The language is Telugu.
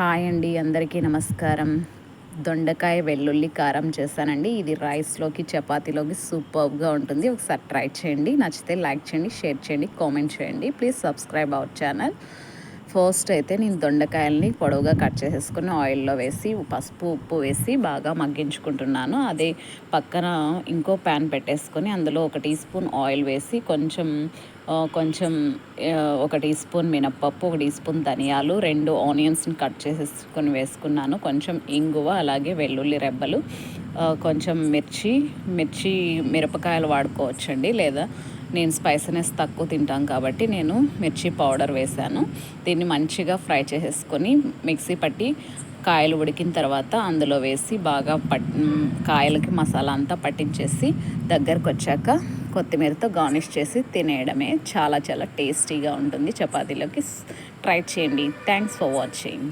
హాయ్ అండి అందరికీ నమస్కారం. దొండకాయ వెల్లుల్లి కారం చేశానండి. ఇది రైస్లోకి చపాతీలోకి సూపర్గా ఉంటుంది. ఒకసారి ట్రై చేయండి. నచ్చితే లైక్ చేయండి షేర్ చేయండి కామెంట్ చేయండి. Please subscribe our channel first అయితే నేను దొండకాయల్ని పొడవుగా కట్ చేసేసుకుని ఆయిల్లో వేసి పసుపు ఉప్పు వేసి బాగా మగ్గించుకుంటున్నాను. అదే పక్కన ఇంకో ప్యాన్ పెట్టేసుకొని అందులో ఒక టీ స్పూన్ ఆయిల్ వేసి కొంచెం కొంచెం ఒక టీ స్పూన్ మినప్పప్పు ఒక టీ స్పూన్ ధనియాలు రెండు ఆనియన్స్ని కట్ చేసేసుకొని వేసుకున్నాను. కొంచెం ఇంగువ అలాగే వెల్లుల్లి రెబ్బలు కొంచెం మిర్చి మిర్చి మిరపకాయలు వాడుకోవచ్చండి లేదా నేను స్పైసీనెస్ తక్కువ తింటాం కాబట్టి నేను మిర్చి పౌడర్ వేశాను. దీన్ని మంచిగా ఫ్రై చేసేసుకొని మిక్సీ పట్టి కాయలు ఉడికిన తర్వాత అందులో వేసి బాగా పట్ కాయలకి మసాలా అంతా పట్టించేసి దగ్గరకు వచ్చాక కొత్తిమీరతో గార్నిష్ చేసి తినేయడమే చాలా చాలా టేస్టీగా ఉంటుంది. చపాతీలోకి ట్రై చేయండి. Thanks for watching